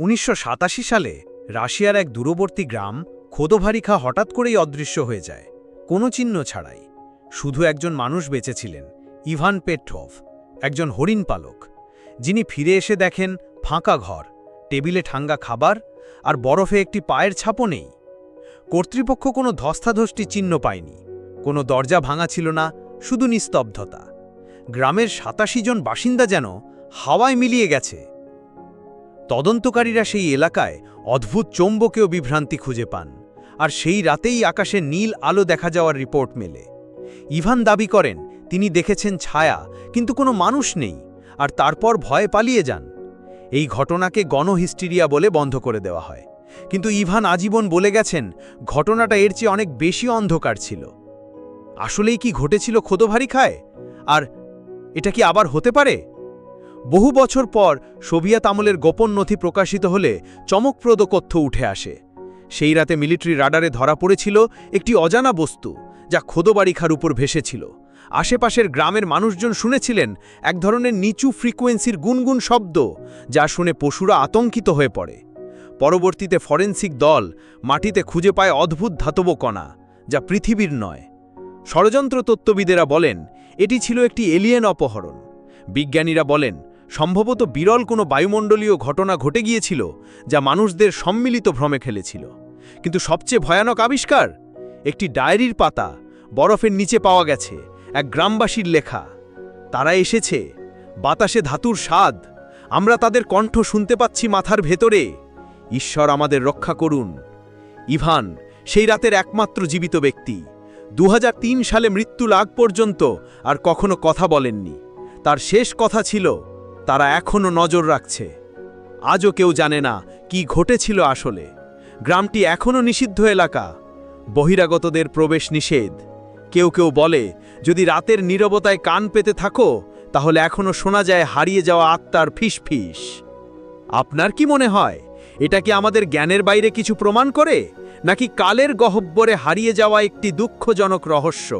উনিশশো সাতাশি সালে রাশিয়ার এক দূরবর্তী গ্রাম খোদোভারিখা হঠাৎ করেই অদৃশ্য হয়ে যায়। কোনো চিহ্ন ছাড়াই। শুধু একজন মানুষ বেঁচেছিলেন, ইভান পেট্রভ, একজন হরিণ পালক, যিনি ফিরে এসে দেখেন ফাঁকা ঘর, টেবিলে ঠাঙ্গা খাবার আর বরফে একটি পায়ের ছাপও নেই। কর্তৃপক্ষ কোনো ধস্তাধস্তি চিহ্ন পায়নি, কোনো দরজা ভাঙা ছিল না, শুধু নিস্তব্ধতা। গ্রামের সাতাশি জন বাসিন্দা যেন হাওয়ায় মিলিয়ে গেছে। তদন্তকারীরা সেই এলাকায় অদ্ভুত চৌম্বকীয় বিভ্রান্তি খুঁজে পান, আর সেই রাতেই আকাশে নীল আলো দেখা যাওয়ার রিপোর্ট মেলে। ইভান দাবি করেন, তিনি দেখেছেন ছায়া, কিন্তু কোনো মানুষ নেই, আর তারপর ভয়ে পালিয়ে যান। এই ঘটনাকে গণহিস্টিরিয়া বলে বন্ধ করে দেওয়া হয়। কিন্তু ইভান আজীবন বলে গেছেন, ঘটনাটা এর চেয়ে অনেক বেশি অন্ধকার ছিল। আসলেই কি ঘটেছিল খোদভারি খায়? আর এটা কি আবার হতে পারে? বহু বছর পর সোভিয়েত আমলের গোপন নথি প্রকাশিত হলে চমকপ্রদ তথ্য উঠে আসে। সেই রাতে মিলিটারি রাডারে ধরা পড়েছিল একটি অজানা বস্তু, যা খোদবাড়িখার উপর ভেসেছিল। আশেপাশের গ্রামের মানুষজন শুনেছিলেন এক ধরনের নিচু ফ্রিকোয়েন্সির গুনগুন শব্দ, যা শুনে পশুরা আতঙ্কিত হয়ে পড়ে। পরবর্তীতে ফরেন্সিক দল মাটিতে খুঁজে পায় অদ্ভুত ধাতব কণা, যা পৃথিবীর নয়। ষড়যন্ত্র তত্ত্ববিদেরা বলেন, এটি ছিল একটি এলিয়েন অপহরণ। বিজ্ঞানীরা বলেন সম্ভবত বিরল কোনো বায়ুমণ্ডলীয় ঘটনা ঘটে গিয়েছিল যা মানুষদের সম্মিলিত ভ্রমে খেলেছিল। কিন্তু সবচেয়ে ভয়ানক আবিষ্কার? একটি ডায়েরির পাতা বরফের নিচে পাওয়া গেছে, এক গ্রামবাসীর লেখা। তারা এসেছে, বাতাসে ধাতুর স্বাদ। আমরা তাদের কণ্ঠ শুনতে পাচ্ছি মাথার ভেতরে। ঈশ্বর আমাদের রক্ষা করুন। ইভান, সেই রাতের একমাত্র জীবিত ব্যক্তি। দু হাজার তিন সালে মৃত্যু লাগ পর্যন্ত আর কখনো কথা বলেননি। তার শেষ কথা ছিল তারা এখনও নজর রাখছে। আজও কেউ জানে না কি ঘটেছিল আসলে। গ্রামটি এখনও নিষিদ্ধ এলাকা। বহিরাগতদের প্রবেশ নিষেধ। কেউ কেউ বলে, যদি রাতের নীরবতায় কান পেতে থাকো, তাহলে এখনও শোনা যায় হারিয়ে যাওয়া আত্মার ফিস ফিস আপনার কি মনে হয়, এটা কি আমাদের জ্ঞানের বাইরে কিছু প্রমাণ করে, নাকি কালের গহব্বরে হারিয়ে যাওয়া একটি দুঃখজনক রহস্য?